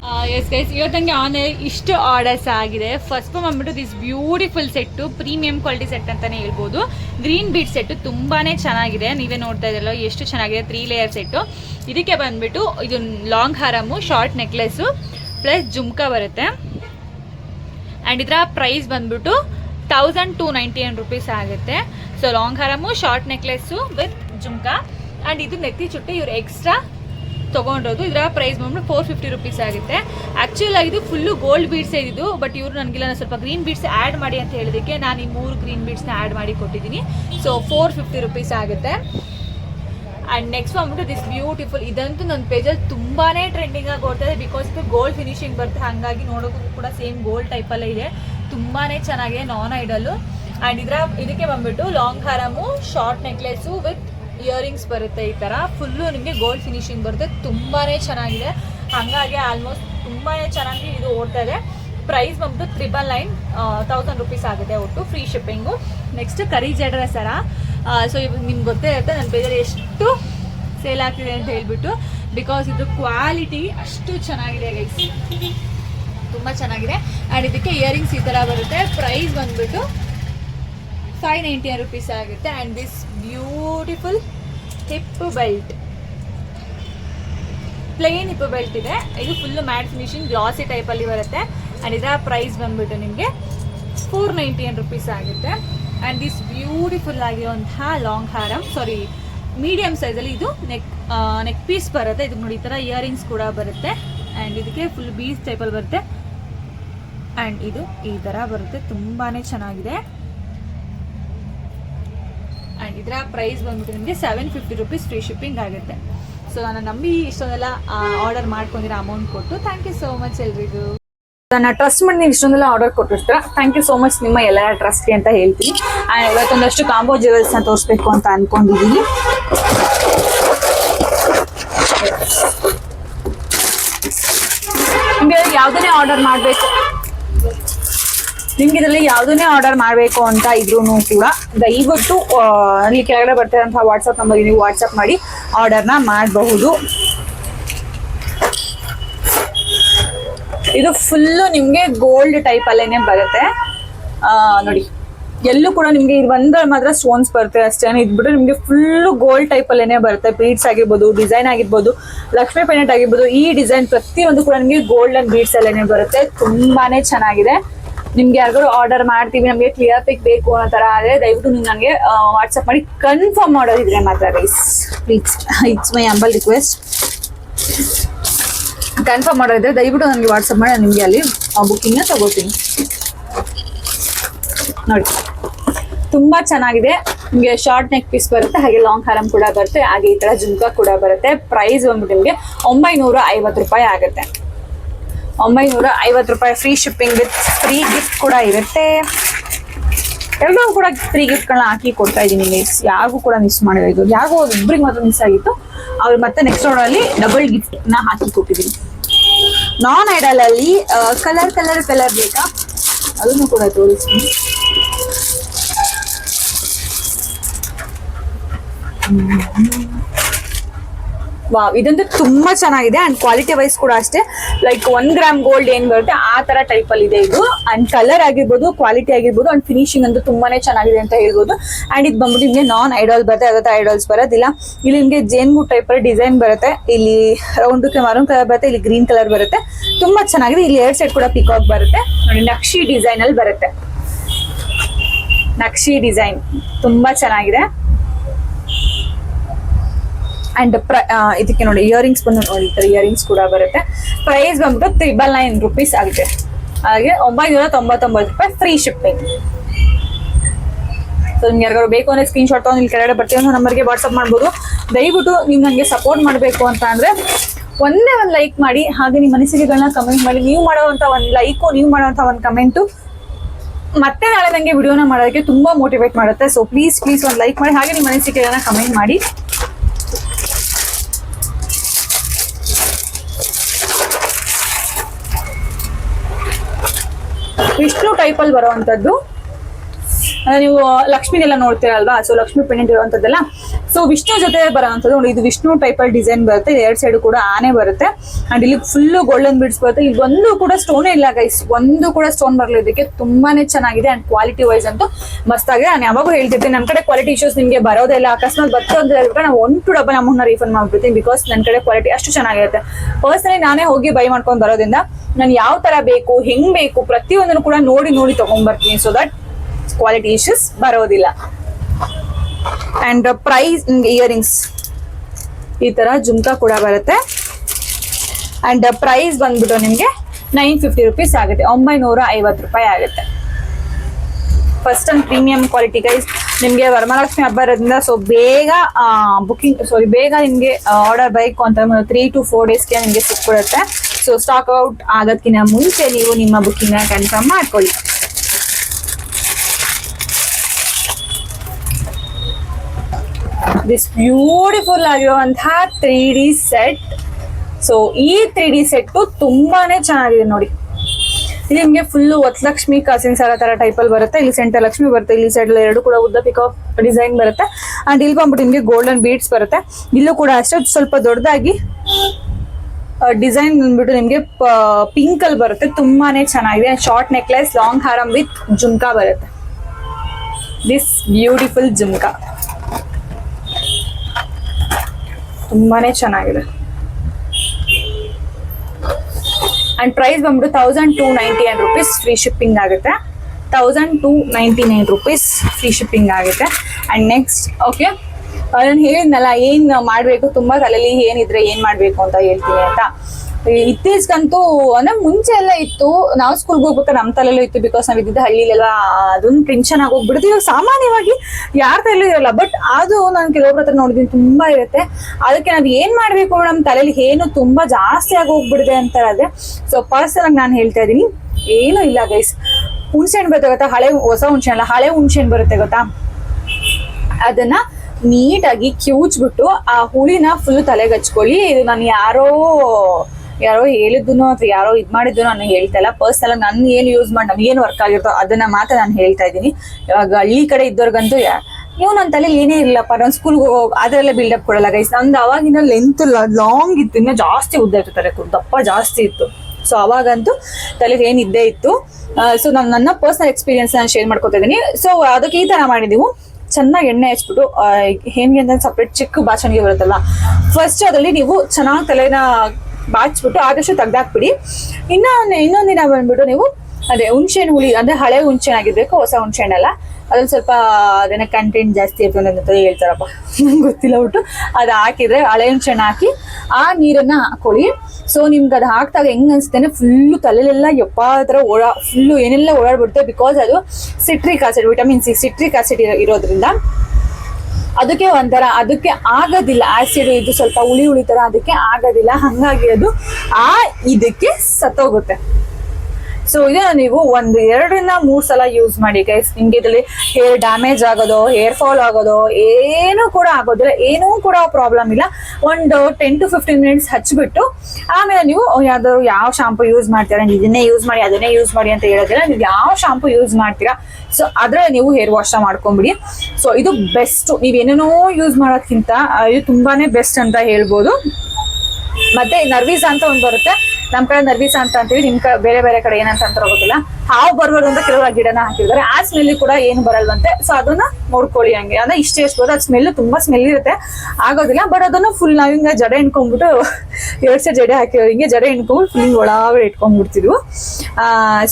ಗೈಸ್ ಇವತ್ತಂಗೆ ಆನ್ಲೈನ್ ಇಷ್ಟು ಆರ್ಡರ್ಸ್ ಆಗಿದೆ. ಫಸ್ಟ್ ಬಂದ್ಬಿಟ್ಟು this beautiful set premium quality set ಅಂತಾನೆ ಹೇಳ್ಬೋದು. ಗ್ರೀನ್ ಬೀಟ್ ಸೆಟ್ ತುಂಬಾನೇ ಚೆನ್ನಾಗಿದೆ. ನೀವೇ ನೋಡ್ತಾ ಇದ್ರಲ್ಲ, ಎಷ್ಟು ಚೆನ್ನಾಗಿದೆ ತ್ರೀ ಲೇಯರ್ ಸೆಟ್ಟು ಇದಕ್ಕೆ ಬಂದ್ಬಿಟ್ಟು ಇದು ಲಾಂಗ್ ಹಾರಮು ಶಾರ್ಟ್ ನೆಕ್ಲೆಸ್ಸು ಪ್ಲಸ್ ಜುಮ್ಕಾ ಬರುತ್ತೆ. ಆ್ಯಂಡ್ ಇದರ ಪ್ರೈಸ್ ಬಂದ್ಬಿಟ್ಟು thousand two ninety one rupees ಆಗುತ್ತೆ. So long ಹಾರಮು short necklace with jhumka and ಇದು ನೆತ್ತಿ ಚುಟ್ಟಿ, ಇವ್ರು ಎಕ್ಸ್ಟ್ರಾ ತೊಗೊಂಡಿರೋದು ಇದರ ಪ್ರೈಸ್ ಬಂದ್ಬಿಟ್ಟು ಫೋರ್ ಫಿಫ್ಟಿ ರುಪೀಸ್ ಆಗುತ್ತೆ. ಆ್ಯಕ್ಚುಲ್ ಇದು ಫುಲ್ಲು ಗೋಲ್ಡ್ ಬೀಡ್ಸ್ ಇದ್ದು ಬಟ್ ಇವರು ನನಗಿಲ್ಲ ಸ್ವಲ್ಪ ಗ್ರೀನ್ ಬೀಡ್ಸ್ ಆ್ಯಡ್ ಮಾಡಿ ಅಂತ ಹೇಳಿದಕ್ಕೆ ನಾನು ಈ ಮೂರು ಗ್ರೀನ್ ಬೀಡ್ಸ್ನ ಆ್ಯಡ್ ಮಾಡಿ ಕೊಟ್ಟಿದ್ದೀನಿ. ಸೊ ಫೋರ್ ಫಿಫ್ಟಿ ರುಪೀಸ್ ಆಗುತ್ತೆ. ಆ್ಯಂಡ್ ನೆಕ್ಸ್ಟ್ ಬಂದ್ಬಿಟ್ಟು ದಿಸ್ ಬ್ಯೂಟಿಫುಲ್ ಇದಂತೂ ನನ್ನ ಪೇಜಲ್ಲಿ ತುಂಬಾ ಟ್ರೆಂಡಿಂಗ್ ಆಗಿ ಓಡ್ತದೆ ಬಿಕಾಸ್ ಇದು ಗೋಲ್ಡ್ ಫಿನಿಶಿಂಗ್ ಬರುತ್ತೆ ಹಾಗಾಗಿ ನೋಡೋಕ್ಕೂ ಕೂಡ ಸೇಮ್ ಗೋಲ್ಡ್ ಟೈಪಲ್ಲೇ ಇದೆ. ತುಂಬಾ ಚೆನ್ನಾಗಿದೆ ನಾನ್ ಐಡಲ್ಲು ಆ್ಯಂಡ್ ಇದರ ಇದಕ್ಕೆ ಬಂದ್ಬಿಟ್ಟು ಲಾಂಗ್ ಹಾರಮು ಶಾರ್ಟ್ ನೆಕ್ಲೆಸ್ಸು ವಿತ್ ಇಯರಿಂಗ್ಸ್ ಬರುತ್ತೆ ಈ ಥರ. ಫುಲ್ಲು ನಿಮಗೆ ಗೋಲ್ಡ್ ಫಿನಿಶಿಂಗ್ ಬರುತ್ತೆ. ತುಂಬಾ ಚೆನ್ನಾಗಿದೆ. ಹಾಗಾಗಿ ಆಲ್ಮೋಸ್ಟ್ ತುಂಬಾ ಚೆನ್ನಾಗಿ ಇದು ಓಡ್ತಾ ಇದೆ. ಪ್ರೈಸ್ ಬಂದು ತ್ರಿಬಲ್ ನೈನ್ ತೌಸಂಡ್ ರುಪೀಸ್ ಆಗುತ್ತೆ ಒಟ್ಟು ಫ್ರೀ ಶಿಪ್ಪಿಂಗು ನೆಕ್ಸ್ಟ್ ಕರಿ ಜಡ್ರ ಸರ. ಸೊ ಇವಾಗ ನಿಮ್ಗೆ ಗೊತ್ತೇ ಇರುತ್ತೆ ನನ್ನ ಬೇರೆ ಎಷ್ಟು ಸೇಲ್ ಆಗ್ತಿದೆ ಅಂತ ಹೇಳ್ಬಿಟ್ಟು. ಬಿಕಾಸ್ ಇದು ಕ್ವಾಲಿಟಿ ಅಷ್ಟು ಚೆನ್ನಾಗಿದೆ ಗೈಸ್ ತುಂಬ ಚೆನ್ನಾಗಿದೆ. ಆ್ಯಂಡ್ ಇದಕ್ಕೆ ಇಯರಿಂಗ್ಸ್ ಈ ಥರ ಬರುತ್ತೆ. ಪ್ರೈಸ್ ಬಂದ್ಬಿಟ್ಟು ಫೈವ್ ನೈಂಟಿ ರುಪೀಸ್ ಆಗುತ್ತೆ. And this beautiful hip belt plain hip belt ಇದೆ. ಇದು ಫುಲ್ಲು ಮ್ಯಾಟ್ ಫಿನಿಷಿಂಗ್ ಗ್ಲಾಸಿ ಟೈಪಲ್ಲಿ ಬರುತ್ತೆ. ಆ್ಯಂಡ್ ಇದರ ಪ್ರೈಸ್ ಬಂದ್ಬಿಟ್ಟು ನಿಮಗೆ ಫೋರ್ ನೈಂಟಿ ಒನ್ ರುಪೀಸ್ ಆಗುತ್ತೆ. ಆ್ಯಂಡ್ ದಿಸ್ ಬ್ಯೂಟಿಫುಲ್ ಆಗಿರುವಂತಹ ಲಾಂಗ್ ಹಾರಮ್ ಸಾರಿ ಮೀಡಿಯಮ್ ಸೈಜಲ್ಲಿ ಇದು ನೆಕ್ ನೆಕ್ ಪೀಸ್ ಬರುತ್ತೆ. ಇದಕ್ಕೆ ನೋಡಿ ಈ ಥರ ಇಯರಿಂಗ್ಸ್ ಕೂಡ ಬರುತ್ತೆ. ಆ್ಯಂಡ್ ಇದಕ್ಕೆ ಫುಲ್ ಬೀಸ್ ಟೈಪಲ್ಲಿ ಬರುತ್ತೆ. ಆ್ಯಂಡ್ ಇದು ಈ ಥರ ಬರುತ್ತೆ. ತುಂಬಾ ಚೆನ್ನಾಗಿದೆ. ಆ್ಯಂಡ್ ಇದರ ಪ್ರೈಸ್ ಬಂದ್ಬಿಟ್ಟು ನಿಮಗೆ seven fifty rupees free shipping ಆಗುತ್ತೆ. ಸೊ ನಾನು ನಂಬಿ ಇಷ್ಟೊಂದೆಲ್ಲ ಆರ್ಡರ್ ಮಾಡ್ಕೊಂಡಿರೋ ಅಮೌಂಟ್ ಕೊಟ್ಟು ಥ್ಯಾಂಕ್ ಯು ಸೋ ಮಚ್ ಎಲ್ರಿಗೂ. ನನ್ನ ಟ್ರಸ್ಟ್ ಮಾಡಿ ನೀವು ಇಷ್ಟೊಂದೆಲ್ಲ ಆರ್ಡರ್ ಕೊಟ್ಟಿರ್ತೀರ. ಥ್ಯಾಂಕ್ ಯು ಸೋ ಮಚ್ ನಿಮ್ಮ ಎಲ್ಲ ಟ್ರಸ್ಟ್ಗೆ ಅಂತ ಹೇಳ್ತೀನಿ. ಆ್ಯಂಡ್ ಇವತ್ತೊಂದಷ್ಟು ಕಾಂಬೋ ಜ್ಯುವೆಲ್ಸ್ನ ತೋರಿಸ್ಬೇಕು ಅಂತ ಅಂದ್ಕೊಂಡಿದ್ದೀನಿ ನಿಮಗೆ ಯಾವುದನ್ನೇ ಆರ್ಡರ್ ಮಾಡಬೇಕು? ನಿಮ್ಗೆ ಇದರಲ್ಲಿ ಯಾವುದನ್ನೇ ಆರ್ಡರ್ ಮಾಡಬೇಕು ಅಂತ ಇದ್ರೂ ಕೂಡ ದಯವಿಟ್ಟು ಅಲ್ಲಿ ಕೆಳಗಡೆ ಬರ್ತಿರೋಂಥ ವಾಟ್ಸಪ್ ನಂಬರ್ಗೆ ನೀವು ವಾಟ್ಸಪ್ ಮಾಡಿ ಆರ್ಡರ್ನ ಮಾಡಬಹುದು. ಇದು ಫುಲ್ಲು ನಿಮ್ಗೆ ಗೋಲ್ಡ್ ಟೈಪ್ ಅಲ್ಲೇನೆ ಬರುತ್ತೆ. ನೋಡಿ, ಎಲ್ಲೂ ಕೂಡ ನಿಮ್ಗೆ ಒಂದ್ರಲ್ಲಿ ಮಾತ್ರ ಸ್ಟೋನ್ಸ್ ಬರುತ್ತೆ, ಅಷ್ಟೇ. ಇದ್ಬಿಟ್ಟು ನಿಮ್ಗೆ ಫುಲ್ಲು ಗೋಲ್ಡ್ ಟೈಪ್ ಅಲ್ಲೇನೆ ಬರುತ್ತೆ. ಬೀಡ್ಸ್ ಆಗಿರ್ಬೋದು ಡಿಸೈನ್ ಆಗಿರ್ಬೋದು, ಲಕ್ಷ್ಮಿ ಪೆನೆಟ್ ಆಗಿರ್ಬೋದು, ಈ ಡಿಸೈನ್ ಪ್ರತಿಯೊಂದು ಕೂಡ ನಿಮ್ಗೆ ಗೋಲ್ಡ್ ಅಂಡ್ ಬೀಡ್ಸ್ ಅಲ್ಲೇನೆ ಬರುತ್ತೆ. ತುಂಬಾನೇ ಚೆನ್ನಾಗಿದೆ. ನಿಮ್ಗೆ ಯಾರಿಗಾರು ಆರ್ಡರ್ ಮಾಡ್ತೀವಿ, ನಮಗೆ ಕ್ಲಿಯರ್ ಪಿಕ್ ಬೇಕು ಅನ್ನೋ ತರ ಆದ್ರೆ ದಯವಿಟ್ಟು ನೀವು ನನಗೆ ವಾಟ್ಸಪ್ ಮಾಡಿ ಕನ್ಫರ್ಮ್ ಮಾಡೋದಿದ್ರೆ ಮಾತ್ರ rice please it's my humble request confirm ಮಾಡೋದಿದ್ರೆ ದಯವಿಟ್ಟು ನನಗೆ ವಾಟ್ಸಪ್ ಮಾಡಿ, ನಾನು ನಿಮಗೆ ಅಲ್ಲಿ ಬುಕ್ಕಿಂಗ್ನ ತಗೋತೀನಿ. ನೋಡಿ. ತುಂಬಾ ಚೆನ್ನಾಗಿದೆ. ನಿಮಗೆ ಶಾರ್ಟ್ ನೆಕ್ ಪೀಸ್ ಬರುತ್ತೆ, ಹಾಗೆ ಲಾಂಗ್ ಹಾರಂ ಕೂಡ ಬರುತ್ತೆ, ಹಾಗೆ ಈ ತರ ಜುಂಕ ಕೂಡ ಬರುತ್ತೆ. ಪ್ರೈಸ್ ಒಂದು ನಿಮಗೆ ಒಂಬೈನೂರ ಐವತ್ತು ರೂಪಾಯಿ ಆಗುತ್ತೆ. ಒಂಬೈನೂರ ಐವತ್ತು ರೂಪಾಯಿ free shipping with free gift ಕೂಡ ಇರುತ್ತೆ. ಎಲ್ಲರೂ ಕೂಡ ಫ್ರೀ ಗಿಫ್ಟ್ಗಳನ್ನ ಹಾಕಿ ಕೊಡ್ತಾ ಇದ್ದೀನಿ ಮಿಸ್ ಯಾರಿಗೂ ಕೂಡ ಮಿಸ್ ಮಾಡಿರೋದು ಯಾರಿಗೂ ಇಬ್ಬರಿಗೆ ಮಾತ್ರ ಮಿಸ್ ಆಗಿತ್ತು. ಅವ್ರು ಮತ್ತೆ ನೆಕ್ಸ್ಟ್ ಅಲ್ಲಿ ಡಬಲ್ ಗಿಫ್ಟ್ನ ಹಾಕಿ ಕೊಟ್ಟಿದ್ದೀನಿ. ನಾನ್ ಐಡಲಲ್ಲಿ ಕಲರ್ ಕಲರ್ ಕಲರ್ ಬೇಕಾ? ಅದನ್ನು ಕೂಡ ತೋರಿಸ್ತೀನಿ. ವಾವ್ ಇದಂತೂ ತುಂಬಾ ಚೆನ್ನಾಗಿದೆ ಅಂಡ್ ಕ್ವಾಲಿಟಿ ವೈಸ್ ಕೂಡ ಅಷ್ಟೇ. ಲೈಕ್ ಒನ್ ಗ್ರಾಮ್ ಗೋಲ್ಡ್ ಏನ್ ಬರುತ್ತೆ, ಆ ತರ ಟೈಪ್ ಅಲ್ಲಿ ಇದೆ ಇದು. ಅಂಡ್ ಕಲರ್ ಆಗಿರ್ಬೋದು ಕ್ವಾಲಿಟಿ ಆಗಿರ್ಬೋದು ಅಂಡ್ ಫಿನಿಶಿಂಗ್ ಅಂತೂ ತುಂಬಾನೇ ಚೆನ್ನಾಗಿದೆ ಅಂತ ಹೇಳ್ಬೋದು. ಅಂಡ್ ಇದು ಬಂದ್ಬಿಟ್ಟು ನಿಮ್ಗೆ ನಾನ್ ಐಡಾಲ್ ಬರುತ್ತೆ ಅದೇ ಐಡಾಲ್ಸ್ ಬರೋದಿಲ್ಲ. ಇಲ್ಲಿ ನಿಮಗೆ ಜೇನ್ಗು ಟೈಪ್ ಡಿಸೈನ್ ಬರುತ್ತೆ. ಇಲ್ಲಿ ರೌಂಡ್ ಮರೂನ್ ಕಲರ್ ಬರುತ್ತೆ, ಇಲ್ಲಿ ಗ್ರೀನ್ ಕಲರ್ ಬರುತ್ತೆ. ತುಂಬಾ ಚೆನ್ನಾಗಿದೆ. ಇಲ್ಲಿ ಎರಡ್ ಸೈಡ್ ಕೂಡ ಪಿಕಾಕ್ ಬರುತ್ತೆ. ನೋಡಿ, ನಕ್ಷಿ ಡಿಸೈನ್ ಅಲ್ಲಿ ಬರುತ್ತೆ. ನಕ್ಷಿ ಡಿಸೈನ್ ತುಂಬಾ ಚೆನ್ನಾಗಿದೆ. ಅಂಡ್ ಇದಕ್ಕೆ ನೋಡಿ ಇಯರಿಂಗ್ಸ್ ಬಂದು ನೋಡಿ ಇಯರಿಂಗ್ಸ್ ಕೂಡ ಬರುತ್ತೆ. ಪ್ರೈಸ್ ಬಂದ್ಬಿಟ್ಟು ತ್ರಿಬಲ್ ನೈನ್ ರುಪೀಸ್ ಆಗುತ್ತೆ ಹಾಗೆ ಒಂಬೈನೂರ ತೊಂಬತ್ತೊಂಬತ್ತು ರೂಪಾಯಿ ಫ್ರೀ ಶಿಪ್ಪಿಂಗ್ ಸೊ ನಿಮ್ಗೆ ಯಾರಿಗಾರು ಬೇಕು ಅಂದ್ರೆ ಸ್ಕ್ರೀನ್ ಶಾಟ್ ತೊಗೊಂಡು ಇಲ್ಲಿ ಕೆಳಗಡೆ ಬರ್ತೀವಿ ಅನ್ನೋ ನಂಬರ್ಗೆ ವಾಟ್ಸಪ್ ಮಾಡ್ಬೋದು. ದಯವಿಟ್ಟು ನೀವು ನನಗೆ ಸಪೋರ್ಟ್ ಮಾಡಬೇಕು ಅಂತ ಅಂದರೆ ಒಂದೇ ಒಂದು ಲೈಕ್ ಮಾಡಿ, ಹಾಗೆ ನಿಮ್ಮ ಅನಿಸಿಕೆಗಳನ್ನ ಕಮೆಂಟ್ ಮಾಡಿ. ನೀವು ಮಾಡೋವಂಥ ಒಂದು ಲೈಕು ನೀವು ಮಾಡೋವಂಥ ಒಂದು ಕಮೆಂಟು ಮತ್ತೆ ನಾಳೆ ನನಗೆ ವಿಡಿಯೋನ ಮಾಡೋದಕ್ಕೆ ತುಂಬ ಮೋಟಿವೇಟ್ ಮಾಡುತ್ತೆ. ಸೊ ಪ್ಲೀಸ್ ಪ್ಲೀಸ್ ಒಂದು ಲೈಕ್ ಮಾಡಿ, ಹಾಗೆ ನಿಮ್ಮ ಅನಿಸಿಕೆಗಳನ್ನ ಕಮೆಂಟ್ ಮಾಡಿ. ವಿಷ್ಣು ಟೈಪಲ್ಲಿ ಅಂದ್ರೆ ನೀವು ಲಕ್ಷ್ಮಿನೆಲ್ಲ ನೋಡ್ತೀರಲ್ವಾ? ಸೊ ಲಕ್ಷ್ಮಿ ಪೆಂಡೆಂಟ್ ಇರುವಂತದ್ದೆಲ್ಲ. ಸೊ ವಿಷ್ಣು ಜೊತೆ ಬರೋವಂಥದ್ದು ನೋಡಿ, ಇದು ವಿಷ್ಣು ಟೈಪ್ ಅಲ್ಲಿ ಡಿಸೈನ್ ಬರುತ್ತೆ. ಎರಡ್ ಸೈಡ್ ಕೂಡ ಆನೆ ಬರುತ್ತೆ. ಅಂಡ್ ಇಲ್ಲಿ ಫುಲ್ ಗೋಲ್ಡನ್ ಬಿಡ್ಸ್ ಬರುತ್ತೆ. ಇಲ್ಲಿ ಒಂದು ಕೂಡ ಸ್ಟೋನ್ ಇಲ್ಲ ಗೈಸ್ ಒಂದು ಕೂಡ ಸ್ಟೋನ್ ಬರಲ್ಲ ಇದಕ್ಕೆ ತುಂಬಾನೇ ಚೆನ್ನಾಗಿದೆ. ಅಂಡ್ ಕ್ವಾಲಿಟಿ ವೈಸ್ ಅಂತೂ ಮಸ್ತಾಗಿದೆ ನಾನು ಯಾವಾಗೂ ಹೇಳ್ತಿರ್ತೀನಿ ನನ್ನ ಕಡೆ ಕ್ವಾಲಿಟಿ ಇಶ್ಯೂಸ್ ನಿಮಗೆ ಇಲ್ಲ. ಅಕಸ್ಮಾತ್ ಬರ್ತು ಅಂತ ಹೇಳ್ಬಿಟ್ಟು ನಾವು ಒನ್ ಟು ಡಬಲ್ ಅಮೌಂಟ್ನ ರೀಫಂಡ್ ಮಾಡ್ಬಿಡ್ತೀನಿ. ಬಿಕಾಸ್ ನನ್ನ ಕಡೆ ಕ್ವಾಲಿಟಿ ಅಷ್ಟು ಚೆನ್ನಾಗಿರುತ್ತೆ. ಪರ್ಸನಲಿ ನಾನೇ ಹೋಗಿ ಬೈ ಮಾಡ್ಕೊಂಡು ಬರೋದ್ರಿಂದ ನಾನು ಯಾವ ತರ ಬೇಕು, ಹೆಂಗ್ ಬೇಕು ಪ್ರತಿಯೊಂದನ್ನು ಕೂಡ ನೋಡಿ ನೋಡಿ ತಗೊಂಡ್ಬರ್ತೀನಿ ಸೊ ದಟ್ ಕ್ವಾಲಿಟಿ ಇಶ್ಯೂಸ್ ಬರೋದಿಲ್ಲ. ಅಂಡ್ ಪ್ರೈಸ್ ಇಯರಿಂಗ್ಸ್ ಈ ತರ ಜುಮ್ಕಾ ಕೂಡ ಬರುತ್ತೆ. ಅಂಡ್ ಪ್ರೈಸ್ ಬಂದ್ಬಿಟ್ಟು ನಿಮಗೆ ನೈನ್ ಫಿಫ್ಟಿ ರುಪೀಸ್ ಆಗುತ್ತೆ. ಒಂಬೈನೂರ ಐವತ್ತು ರೂಪಾಯಿ ಆಗುತ್ತೆ. First and premium quality guys ನಿಮಗೆ ವರಮಹಾಲಕ್ಷ್ಮಿ ಹಬ್ಬ ಇರೋದ್ರಿಂದ ಸೊ ಬೇಗ ಬುಕಿಂಗ್ ಸಾರಿ ಬೇಗ ನಿಮಗೆ ಆರ್ಡರ್ ಬೈಕ್ ಅಂತ ತ್ರೀ ಟು ಫೋರ್ ಡೇಸ್ಗೆ ನಿಮಗೆ ಸಿಕ್ಬಿಡುತ್ತೆ. ಸೊ ಸ್ಟಾಕ್ ಔಟ್ ಆಗೋದಕ್ಕಿಂತ ಮುಂಚೆ ನೀವು ನಿಮ್ಮ ಬುಕ್ಕಿಂಗ್ ಕನ್ಫರ್ಮ್ ಮಾಡ್ಕೊಳ್ಳಿ. ದಿಸ್ ಬ್ಯೂಟಿಫುಲ್ ಆಗಿರುವಂತಹ ತ್ರೀ ಡಿ ಸೆಟ್ ಸೊ ಈ ತ್ರೀ ಡಿ ಸೆಟ್ ತುಂಬಾನೇ ಚೆನ್ನಾಗಿದೆ ನೋಡಿ. ಇಲ್ಲಿ ನಿಮಗೆ ಫುಲ್ಲು ಲಕ್ಷ್ಮಿ ಕಾಸಿನ ಸಾರ ತರ ಟೈಪಲ್ಲಿ ಬರುತ್ತೆ. ಇಲ್ಲಿ ಸೆಂಟರ್ ಲಕ್ಷ್ಮಿ ಬರುತ್ತೆ, ಇಲ್ಲಿ ಸೈಡ್ ಎರಡು ಕೂಡ ಉದ್ದ ಪಿಕಾಪ್ ಡಿಸೈನ್ ಬರುತ್ತೆ. ಅಂಡ್ ಇಲ್ಲಿ ಬಂದ್ಬಿಟ್ಟು ನಿಮಗೆ ಗೋಲ್ಡನ್ ಬೀಡ್ಸ್ ಬರುತ್ತೆ. ಇಲ್ಲೂ ಕೂಡ ಅಷ್ಟೇ, ಸ್ವಲ್ಪ ದೊಡ್ಡದಾಗಿ ಡಿಸೈನ್ ಬಂದ್ಬಿಟ್ಟು ನಿಮಗೆ ಪಿಂಕ್ ಅಲ್ಲಿ ಬರುತ್ತೆ. ತುಂಬಾನೇ ಚೆನ್ನಾಗಿದೆ. ಶಾರ್ಟ್ ನೆಕ್ಲೆಸ್ ಲಾಂಗ್ ಹಾರಂ ವಿತ್ ಜುಮ್ಕಾ ಬರುತ್ತೆ. This beautiful jhumka. ತುಂಬಾನೇ ಚೆನ್ನಾಗಿದೆ. ಅಂಡ್ ಪ್ರೈಸ್ ಬಂದ್ಬಿಟ್ಟು thousand two ninety nine rupees free shipping ಆಗುತ್ತೆ. Thousand two ninety nine rupees free shipping ಆಗುತ್ತೆ. ಅಂಡ್ ನೆಕ್ಸ್ಟ್ ಓಕೆ ನಾನು ಹೇಳಿದ್ನಲ್ಲ, ಏನ್ ಮಾಡಬೇಕು? ತುಂಬಾ ತಲೆಲಿ ಏನಿದ್ರೆ ಏನ್ ಮಾಡ್ಬೇಕು ಅಂತ ಹೇಳ್ತೀನಿ ಅಂತ. ಇತ್ತೀಚೆಗಂತೂ ಅಂದ್ರೆ ಮುಂಚೆ ಎಲ್ಲ ಇತ್ತು. ನಾವು ಸ್ಕೂಲ್ಗೆ ಹೋಗ್ಬೇಕಾದ್ರೆ ನಮ್ಮ ತಲೆಲ್ಲೂ ಇತ್ತು ಬಿಕಾಸ್ ನಾವು ಇದ್ದಿದ್ದ ಹಳ್ಳಿಲೆಲ್ಲ ಅದೊಂದು ಟೆನ್ಷನ್ ಆಗೋಗ್ಬಿಡುತ್ತೆ ಇವಾಗ ಸಾಮಾನ್ಯವಾಗಿ ಯಾರ ತಲೆಯಲ್ಲೂ ಇರಲ್ಲ. ಬಟ್ ಅದು ನಾನು ಕೆಲವೊಬ್ರ ಹತ್ರ ನೋಡಿದ್ವಿ ತುಂಬಾ ಇರುತ್ತೆ. ಅದಕ್ಕೆ ನಾವು ಏನ್ ಮಾಡ್ಬೇಕು ನಮ್ಮ ತಲೆಯಲ್ಲಿ ಏನು ತುಂಬಾ ಜಾಸ್ತಿ ಆಗಿ ಹೋಗ್ಬಿಡದೆ ಅಂತ ಹೇಳಿದ್ರೆ ಸೊ ಪರ್ಸನ್ ಆಗಿ ನಾನು ಹೇಳ್ತಾ ಇದ್ದೀನಿ. ಏನೂ ಇಲ್ಲ ಗೈಸ್ ಹುಣ್ಸೆ ಹಣ್ಣು ಬರುತ್ತೆ ಗೊತ್ತಾ? ಹಳೆ ಹೊಸ ಹುಣ್ಸೆ ಅಲ್ಲ, ಹಳೆ ಹುಣ್ಸೆ ಹಣ್ಣು ಬರುತ್ತೆ ಗೊತ್ತಾ? ಅದನ್ನ ನೀಟಾಗಿ ಕಿವುಚ್ಬಿಟ್ಟು ಆ ಹುಳಿನ ಫುಲ್ ತಲೆಗೆ ಹಚ್ಕೊಳ್ಳಿ ಇದು ನಾನು ಯಾರೋ ಯಾರೋ ಹೇಳಿದ್ದನು ಅಥವಾ ಯಾರೋ ಇದ್ ಮಾಡಿದ್ದು ನಾನು ಹೇಳ್ತಾ ಇಲ್ಲ. ಪರ್ಸನಲ್ ನನ್ ಏನ್ ಯೂಸ್ ಮಾಡಿ ಏನ್ ವರ್ಕ್ ಆಗಿರ್ತೋ ಅದನ್ನ ಮಾತ್ರ ನಾನು ಹೇಳ್ತಾ ಇದ್ದೀನಿ. ಇವಾಗ ಹಳ್ಳಿ ಕಡೆ ಇದ್ದವ್ರಿಗಂತೂ ನೀವು ನನ್ನ ತಲೆ ಏನೇ ಇಲ್ಲಪ್ಪ ನಾನು ಸ್ಕೂಲ್ಗೆ ಹೋಗೋ, ಅದರಲ್ಲೇ ಬಿಲ್ಡಪ್ ಕೊಡಲ್ಲ ಗೈಸ್ ನಂದು ಅವಾಗಿನ ಲೆಂತ್ ಲಾಂಗ್ ಇತ್ತು, ಇನ್ನೂ ಜಾಸ್ತಿ ಉದ್ದ ಇತ್ತು ತಲೆ ದಪ್ಪ ಜಾಸ್ತಿ ಇತ್ತು. ಸೊ ಅವಾಗಂತೂ ತಲೆಗೆ ಏನ್ ಇದ್ದೇ ಇತ್ತು. ಸೊ ನಾನು, ನನ್ನ ಪರ್ಸನಲ್ ಎಕ್ಸ್ಪೀರಿಯನ್ಸ್ ನಾನು ಶೇರ್ ಮಾಡ್ಕೊತಾ ಇದ್ದೀನಿ. ಸೊ ಅದಕ್ಕೆ ಈ ತರ ಮಾಡಿ ನೀವು ಚೆನ್ನಾಗಿ ಎಣ್ಣೆ ಹಚ್ಬಿಟ್ಟು ಹೆಂಗೆ ಅಂತ ಸಪ್ರೇಟ್ ಚಿಕ್ಕ ಬಾಚಣಿಗೆ ಬರುತ್ತಲ್ಲ ಫಸ್ಟ್ ಅದರಲ್ಲಿ ನೀವು ಚೆನ್ನಾಗಿ ತಲೆನ ಬಾಚ್ಬಿಟ್ಟು ಆದಷ್ಟು ತೆಗ್ದಾಕ್ಬಿಡಿ. ಇನ್ನ ಇನ್ನೊಂದಿನ ಬಂದ್ಬಿಟ್ಟು ನೀವು ಅದೇ ಹುಣ್ಸೆಹಣ್ಣು ಹುಳಿ, ಅಂದ್ರೆ ಹಳೆ ಹುಣ್ಸೆಹಣ್ಣು ಆಗಿರ್ಬೇಕು ಹೊಸ ಹುಣ್ಸೆಹಣ್ಣಲ್ಲ ಅದ್ರಲ್ಲಿ ಸ್ವಲ್ಪ ಅದೇನ ಕಂಟೆಂಟ್ ಜಾಸ್ತಿ ಇರ್ತದೆ ಅಂತ ಹೇಳ್ತಾರಪ್ಪ. ನಂಗೆ ಗೊತ್ತಿಲ್ಲ ಬಿಟ್ಟು ಅದು ಹಾಕಿದ್ರೆ ಹಳೆ ಹಾಕಿ ಆ ನೀರನ್ನ ಹಾಕೊಳ್ಳಿ. ಸೊ ನಿಮ್ಗೆ ಅದು ಹಾಕ್ದಾಗ ಹೆಂಗ್ ಅನ್ಸುತ್ತೇನೆ ಫುಲ್ಲು ತಲೆಲೆಲ್ಲ ಯಪ್ಪ ಥರ ಓಡಾ ಫುಲ್ಲು ಏನೆಲ್ಲ ಓಡಾಡ್ಬಿಡುತ್ತೆ ಬಿಕಾಸ್ ಅದು citric acid vitamin C citric acid ಇರೋದ್ರಿಂದ. ಅದಕ್ಕೆ ಒಂಥರ, ಅದಕ್ಕೆ ಆಗೋದಿಲ್ಲ. ಆಸಿಡ್ ಇದು ಸ್ವಲ್ಪ ಹುಳಿ ಹುಳಿ ತರ ಅದಕ್ಕೆ ಆಗೋದಿಲ್ಲ. ಹಂಗಾಗಿ ಅದು ಆ ಇದಕ್ಕೆ ಸತ್ತೋಗುತ್ತೆ. ಸೊ ಇದನ್ನ ನೀವು ಒಂದು ಎರಡರಿಂದ ಮೂರ್ ಸಲ ಯೂಸ್ ಮಾಡಿ ಗೈಸ್ ನಿಮ್ಗೆ ಇದರಲ್ಲಿ ಹೇರ್ ಡ್ಯಾಮೇಜ್ ಆಗೋದು ಹೇರ್ ಫಾಲ್ ಆಗೋದು, ಏನು ಕೂಡ ಆಗೋದಿಲ್ಲ, ಏನೂ ಕೂಡ ಪ್ರಾಬ್ಲಮ್ ಇಲ್ಲ. ಒಂದು ಟೆನ್ ಟು ಫಿಫ್ಟೀನ್ ಮಿನಿಟ್ಸ್ ಹಚ್ಚಿಬಿಟ್ಟು, ಆಮೇಲೆ ನೀವು ಯಾವ್ದಾದ್ರು ಯಾವ ಶಾಂಪು ಯೂಸ್ ಮಾಡ್ತೀರಾ ಇದನ್ನೇ ಯೂಸ್ ಮಾಡಿ, ಅದನ್ನೇ ಯೂಸ್ ಮಾಡಿ ಅಂತ ಹೇಳೋದಿಲ್ಲ. ನೀವು ಯಾವ ಶಾಂಪು ಯೂಸ್ ಮಾಡ್ತೀರಾ ಸೊ ಅದ್ರಲ್ಲಿ ನೀವು ಹೇರ್ ವಾಶ್ ಮಾಡ್ಕೊಂಡ್ಬಿಡಿ ಸೊ ಇದು ಬೆಸ್ಟ್ ಏನೇನೋ ಯೂಸ್ ಮಾಡೋದ್ಕಿಂತ ಇದು ತುಂಬಾನೇ ಬೆಸ್ಟ್ ಅಂತ ಹೇಳ್ಬೋದು. ಮತ್ತೆ ನರ್ವೀಸ್ ಅಂತ ಒಂದು ಬರುತ್ತೆ. ನಮ್ ಕಡೆ ನರ್ವೀಸ್ ಅಂತ ಅಂತೀವಿ, ನಿಮ್ ಬೇರೆ ಬೇರೆ ಕಡೆ ಏನಂತ ಅಂತ ಗೊತ್ತಿಲ್ಲ. ಹಾವು ಬರ್ಬಾರ್ದು ಅಂತ ಕೆಲವು ಗಿಡನ ಹಾಕಿದ್ದಾರೆ ಆ ಸ್ಮೆಲ್ ಕೂಡ ಏನು ಬರಲ್ವಂತೆ. ಸೊ ಅದನ್ನ ನೋಡ್ಕೊಳ್ಳಿ ಹಂಗೆ. ಅಂದ್ರೆ ಇಷ್ಟೇ ಎಷ್ಟ್ಬೋದು ಅದು ಸ್ಮೆಲ್ ತುಂಬಾ ಸ್ಮೆಲ್ ಇರುತ್ತೆ. ಆಗೋದಿಲ್ಲ ಬಟ್ ಅದನ್ನ ಫುಲ್ ನಾವ್ ಹಿಂಗ ಜಡೆ ಇಟ್ಕೊಂಡ್ಬಿಟ್ಟು ಎರಡ್ ಸೈಡ್ ಜಡೆ ಹಾಕಿರೋ ಹಿಂಗೆ ಜಡೆ ಇಣ್ಕೊಂಡು ಫುಲ್ ಒಳಗಡೆ ಇಟ್ಕೊಂಡ್ಬಿಡ್ತಿದ್ವು.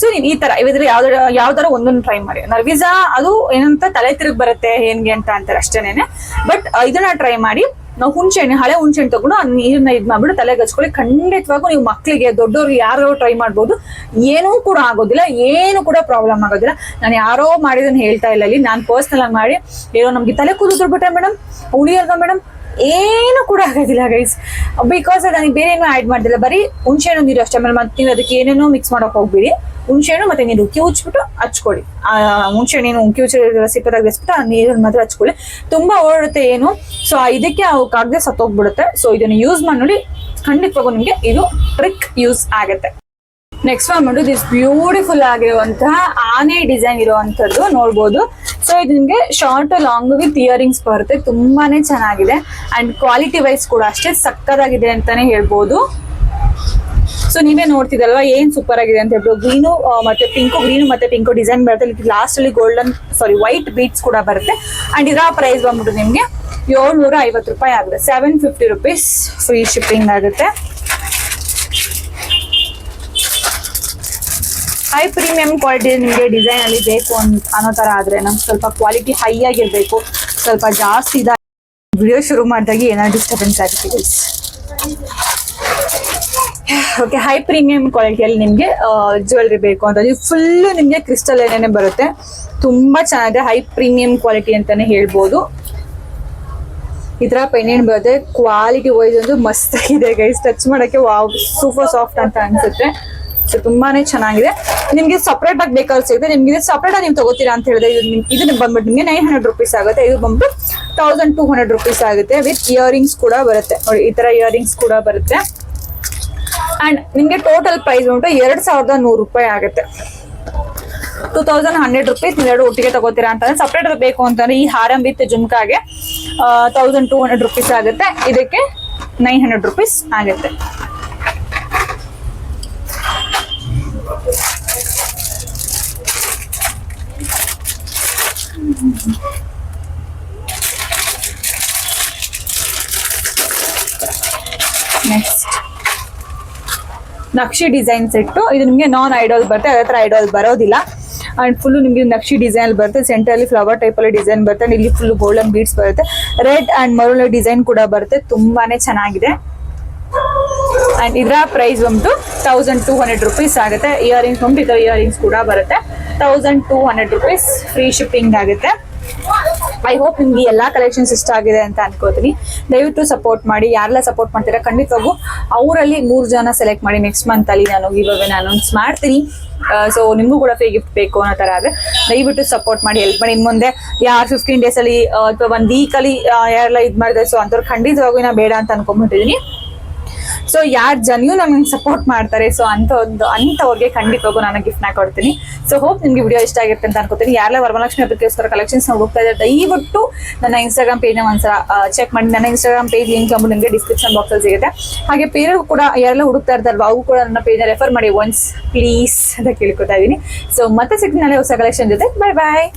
ಸೊ ನೀವು ಈ ತರ ಇವಿದ್ರೆ ಯಾವ್ದಾರ ಯಾವ್ದಾರ ಒಂದೊಂದು ಟ್ರೈ ಮಾಡಿ. ನರ್ವೀಸಾ ಅದು ಏನಂತ ತಲೆ ತಿರುಗಿ ಬರುತ್ತೆ ಹೆಂಗೆ ಅಂತ ಅಂತಾರೆ ಅಷ್ಟೇನೆ ಬಟ್ ಇದನ್ನ ಟ್ರೈ ಮಾಡಿ. ನಾವು ಹುಣ್ಸೆಹಣ್ಣು, ಹಳೆ ಹುಣ್ಸೆಹಣ್ಣು ತಗೊಂಡು ಆ ನೀರನ್ನ ಇದ್ ಮಾಡ್ಬಿಟ್ಟು ತಲೆಗೆ ಹಚ್ಕೊಳ್ಳಿ ಖಂಡಿತವಾಗೂ ನೀವು ಮಕ್ಕಳಿಗೆ ದೊಡ್ಡವ್ರಿಗೆ ಯಾರು ಟ್ರೈ ಮಾಡ್ಬೋದು. ಏನೂ ಕೂಡ ಆಗೋದಿಲ್ಲ, ಏನು ಕೂಡ ಪ್ರಾಬ್ಲಮ್ ಆಗೋದಿಲ್ಲ. ನಾನು ಯಾರೋ ಮಾಡಿದನ್ನು ಹೇಳ್ತಾ ಇಲ್ಲ ಇಲ್ಲಿ. ನಾನು ಪರ್ಸ್ನಲ್ ಆಗಿ ಮಾಡಿ, ಏನೋ ನಮಗೆ ತಲೆ ಕೂದಲು ಬಿಟ್ಟೆ ಮೇಡಮ್ ಉಳಿಯಲ್ವಾ ಮೇಡಮ್ ಏನು ಕೂಡ ಆಗೋದಿಲ್ಲ ಗೈಸ್ ಬಿಕಾಸ್ ನನಗೆ ಬೇರೆ ಏನೂ ಆ್ಯಡ್ ಮಾಡ್ತಿಲ್ಲ. ಬರೀ ಹುಣ್ಸೆಹಣ್ಣು ನೀರು ಅಷ್ಟೇ ಮೇಡಮ್ ಮತ್ತೆ ನೀವು ಅದಕ್ಕೆ ಏನೇನೋ ಮಿಕ್ಸ್ ಮಾಡೋಕೆ ಹೋಗ್ಬೇಡಿ. ಹುಣ್ಸೆಹಣ್ಣು ಮತ್ತೆ ನೀರು ಕಿವುಚ್ಬಿಟ್ಟು ಹಚ್ಕೊಳ್ಳಿ. ಆ ಹುಣ್ಸೆಹಣ್ಣು ಕಿವುಚ ಸಿಪ್ಪದಾಗ ಬೆಸ್ಬಿಟ್ಟು ಆ ನೀರನ್ನು ಮಾತ್ರ ಹಚ್ಕೊಳ್ಳಿ. ತುಂಬಾ ಓಡುತ್ತೆ ಏನು? ಸೊ ಇದಕ್ಕೆ ಅವಕ್ಕಾಗದೆ ಸತ್ತೋಗ್ಬಿಡುತ್ತೆ. ಸೊ ಇದನ್ನು ಯೂಸ್ ಮಾಡಿ ಖಂಡಿತವಾಗೂ ನಿಮಗೆ ಇದು ಟ್ರಿಕ್ ಯೂಸ್ ಆಗುತ್ತೆ. ನೆಕ್ಸ್ಟ್ ಬಂದ್ಬಿಟ್ಟು ದಿಸ್ ಬ್ಯೂಟಿಫುಲ್ ಆಗಿರುವಂತಹ ಆನೆ ಡಿಸೈನ್ ಇರುವಂತದ್ದು ನೋಡ್ಬೋದು. ಸೊ ಇದು ನಿಮ್ಗೆ ಶಾರ್ಟ್ ಲಾಂಗ್ ವಿತ್ ಇಯರಿಂಗ್ಸ್ ಬರುತ್ತೆ. ತುಂಬಾನೇ ಚೆನ್ನಾಗಿದೆ. ಅಂಡ್ ಕ್ವಾಲಿಟಿ ವೈಸ್ ಕೂಡ ಅಷ್ಟೇ ಸಕ್ಕದಾಗಿದೆ ಅಂತಾನೆ ಹೇಳ್ಬೋದು. ಸೊ ನೀವೇ ನೋಡ್ತಿದಲ್ವಾ ಏನ್ ಸೂಪರ್ ಆಗಿದೆ ಅಂತ ಹೇಳ್ಬೋದು ಗ್ರೀನು ಮತ್ತೆ ಪಿಂಕು ಗ್ರೀನು ಮತ್ತೆ ಪಿಂಕು ಡಿಸೈನ್ ಬರುತ್ತೆ ಲಾಸ್ಟ್ ಅಲ್ಲಿ ಗೋಲ್ಡನ್ ಸಾರಿ ವೈಟ್ ಬೀಟ್ಸ್ ಕೂಡ ಬರುತ್ತೆ. ಅಂಡ್ ಇದರ ಪ್ರೈಸ್ ಬಂದ್ಬಿಟ್ಟು ನಿಮ್ಗೆ ಏಳ್ನೂರ ಐವತ್ತು ರೂಪಾಯಿ ಆಗುತ್ತೆ. Seven fifty rupees free shipping ಆಗುತ್ತೆ. ಹೈ ಪ್ರೀಮಿಯಂ ಕ್ವಾಲಿಟಿ ನಿಮಗೆ ಡಿಸೈನ್ ಅಲ್ಲಿ ಬೇಕು ಅಂತ ಅನ್ನೋ ತರ ಆದ್ರೆ ನಮ್ಗೆ ಸ್ವಲ್ಪ ಕ್ವಾಲಿಟಿ ಹೈ ಆಗಿರ್ಬೇಕು. ಸ್ವಲ್ಪ ಜಾಸ್ತಿ ಇದಾಗ ವಿಡಿಯೋ ಶುರು ಮಾಡಿದಾಗ ಏನಾದ್ರು ಡಿಸ್ಟರ್ಬೆನ್ಸ್ ಆಗುತ್ತೆ. ಓಕೆ ಹೈ ಪ್ರೀಮಿಯಂ ಕ್ವಾಲಿಟಿಯಲ್ಲಿ ನಿಮಗೆ ಜ್ಯುವೆಲ್ರಿ ಬೇಕು ಅಂತ. ಫುಲ್ ನಿಮಗೆ ಕ್ರಿಸ್ಟಲ್ ಏನೇನೆ ಬರುತ್ತೆ. ತುಂಬಾ ಚೆನ್ನಾಗಿದೆ ಹೈ ಪ್ರೀಮಿಯಂ ಕ್ವಾಲಿಟಿ ಅಂತಾನೆ ಹೇಳ್ಬೋದು. ಈ ತರ ಪೆಂಡೆಂಟ್ ಬರುತ್ತೆ? ಕ್ವಾಲಿಟಿ ವೈಸ್ ಒಂದು ಮಸ್ತ್ ಆಗಿದೆ ಗೈಸ್ ಟಚ್ ಮಾಡಕ್ಕೆ ವಾವ್ ಸೂಪರ್ ಸಾಫ್ಟ್ ಅಂತ ಅನ್ಸುತ್ತೆ. ಸೊ ತುಂಬಾನೇ ಚೆನ್ನಾಗಿದೆ. ನಿಮಗೆ ಸಪ್ರೇಟ್ ಆಗಿ ಬೇಕಾದ್ರೆ ಸಿಗುತ್ತೆ. ನಿಮಗೆ ಸಪ್ರೇಟ್ ಆಗಿ ನೀವು ತಗೋತೀರಾ ಅಂತ ಹೇಳಿದ್ರೆ, ಇದು ಬಂದ್ಬಿಟ್ಟು ನಿಮಗೆ ನೈನ್ ಹಂಡ್ರೆಡ್ ರುಪೀಸ್ ಆಗುತ್ತೆ. ಇದು ಬಂದ್ಬಿಟ್ಟು ತೌಸಂಡ್ ಟೂ ಹಂಡ್ರೆಡ್ ರುಪೀಸ್ ಆಗುತ್ತೆ. ವಿತ್ ಇಯರಿಂಗ್ಸ್ ಕೂಡ ಬರುತ್ತೆ. ನೋಡಿ, ಈ ತರ ಇಯರಿಂಗ್ಸ್ ಕೂಡ ಬರುತ್ತೆ. ಅಂಡ್ ನಿಮ್ಗೆ ಟೋಟಲ್ ಪ್ರೈಸ್ ಉಂಟು ಎರಡ್ ಸಾವಿರದ ನೂರು ರೂಪಾಯಿ ಆಗುತ್ತೆ. ಟೂ ತೌಸಂಡ್ ಹಂಡ್ರೆಡ್ ರುಪೀಸ್ ಎರಡು ಒಟ್ಟಿಗೆ ತಗೋತೀರಾ ಅಂತಂದ್ರೆ ಸಪ್ರೇಟ್ ಬೇಕು ಅಂತಂದ್ರೆ ಈ ಹಾರಂ ವಿತ್ ಜುಮ್ಕಾಗೆ ತೌಸಂಡ್ ಟೂ ಹಂಡ್ರೆಡ್ ರುಪೀಸ್ ಆಗುತ್ತೆ. ಇದಕ್ಕೆ ನೈನ್ ಹಂಡ್ರೆಡ್ ರುಪೀಸ್ ಆಗುತ್ತೆ. ನೆಕ್ಸ್ಟ್ ನಕ್ಷಿ ಡಿಸೈನ್ ಸೆಟ್ಟು ಇದು ನಿಮಗೆ ನಾನ್ ಐಡಲ್ ಬರುತ್ತೆ ಅದೇ ಥರ ಐಡಲ್ ಬರೋದಿಲ್ಲ. ಅಂಡ್ ಫುಲ್ ನಿಮಗೆ ನಕ್ಷಿ ಡಿಸೈನ್ ಬರುತ್ತೆ ಸೆಂಟರಲ್ಲಿ ಫ್ಲವರ್ ಟೈಪ್ ಅಲ್ಲಿ ಡಿಸೈನ್ ಬರುತ್ತೆ ಇಲ್ಲಿ ಫುಲ್ ಗೋಲ್ಡನ್ ಬೀಡ್ಸ್ ಬರುತ್ತೆ. ರೆಡ್ ಅಂಡ್ ಮರುಳ ಡಿಸೈನ್ ಕೂಡ ಬರುತ್ತೆ, ತುಂಬಾನೇ ಚೆನ್ನಾಗಿದೆ. ಅಂಡ್ ಇದರ ಪ್ರೈಸ್ ಬಂದು ತೌಸಂಡ್ ಟೂ ಹಂಡ್ರೆಡ್ ರುಪೀಸ್ ಆಗುತ್ತೆ. ಇಯರಿಂಗ್ಸ್ ಬಂದು ಇಯರಿಂಗ್ಸ್ ಕೂಡ ಬರುತ್ತೆ. Thousand two hundred rupees free shipping ಆಗುತ್ತೆ. ಐ ಹೋಪ್ ನಿಮ್ಗೆ ಎಲ್ಲಾ ಕಲೆಕ್ಷನ್ಸ್ ಇಷ್ಟ ಆಗಿದೆ ಅಂತ ಅನ್ಕೋತೀನಿ. ದಯವಿಟ್ಟು ಸಪೋರ್ಟ್ ಮಾಡಿ. ಯಾರೆಲ್ಲ ಸಪೋರ್ಟ್ ಮಾಡ್ತೀರಾ ಖಂಡಿತವಾಗೂ ಅವರಲ್ಲಿ ಮೂರು ಜನ ಸೆಲೆಕ್ಟ್ ಮಾಡಿ ನೆಕ್ಸ್ಟ್ ಮಂತ್ ಅಲ್ಲಿ ನಾನು ಇವಾಗ ಅನೌನ್ಸ್ ಮಾಡ್ತೀನಿ. ಸೊ ನಿಮಗೂ ಕೂಡ ಫ್ರೀ ಗಿಫ್ಟ್ ಬೇಕು ಅನ್ನೋ ತರ ಆದ್ರೆ ದಯವಿಟ್ಟು ಸಪೋರ್ಟ್ ಮಾಡಿ. ಹೆಲ್ಪ್ ಮಾಡಿ. ಇನ್ ಮುಂದೆ ಯಾರು ಫಿಫ್ಟೀನ್ ಡೇಸ್ ಅಲ್ಲಿ ಅಥವಾ ಒಂದ್ ವೀಕ್ ಅಲ್ಲಿ ಯಾರೆಲ್ಲ ಇದ್ ಮಾಡಿದ್ರೆ ಸೊ ಅಂತವ್ರು ಖಂಡಿತವಾಗೂ ಬೇಡ ಅಂತ ಅನ್ಕೊಂಡ್ಬಿಟ್ಟಿದೀನಿ. ಸೊ ಯಾರು ಜನ್ಯೂ ನಮ್ಗೆ ಸಪೋರ್ಟ್ ಮಾಡ್ತಾರೆ. ಸೊ ಅಂತ ಒಂದು ಅಂಥವ್ರಿಗೆ ಖಂಡಿತವಾಗೂ ನಾನು ಗಿಫ್ಟ್ನ ಕೊಡ್ತೀನಿ. ಸೊ ಹೋಪ್ ನಿಮ್ಗೆ ವಿಡಿಯೋ ಇಷ್ಟ ಆಗಿರುತ್ತೆ ಅಂತ ಅನ್ಕೋತೀನಿ. ಯಾರೆಲ್ಲ ವರಮಲಕ್ಷ್ಮಿ ಹಬ್ಬಕ್ಕೋಸ್ಕರ ಕಲೆಕ್ಷನ್ಸ್ ಹೋಗ್ತಾ ಇದ್ದಾರೆ ದಯವಿಟ್ಟು ನನ್ನ ಇನ್ಸ್ಟಾಗ್ರಾಮ್ ಪೇಜ್ನ ಒಂದ್ಸಲ ಚೆಕ್ ಮಾಡಿ. ನನ್ನ ಇನ್ಸ್ಟಾಗ್ರಾಮ್ ಪೇಜ್ ಲಿಂಕ್ ಅಂಬು ನಿಮಗೆ ಡಿಸ್ಕ್ರಿಪ್ಷನ್ ಬಾಕ್ಸಲ್ಲಿ ಸಿಗುತ್ತೆ. ಹಾಗೆ ಬೇರೆ ಕೂಡ ಯಾರೆಲ್ಲ ಹುಡುಕ್ತಾ ಇರ್ತಾರಲ್ವ ಅವು ಕೂಡ ನನ್ನ ಪೇಜ್ನ ರೆಫರ್ ಮಾಡಿ. ಒನ್ಸ್ ಪ್ಲೀಸ್ ಅಂತ ಕೇಳ್ಕೊತಾ ಇದ್ದೀನಿ. ಸೊ ಮತ್ತೆ ಸಿಗ್ತೀನಿ ಹೊಸ ಕಲೆಕ್ಷನ್ ಜೊತೆ. ಬಾಯ್ ಬಾಯ್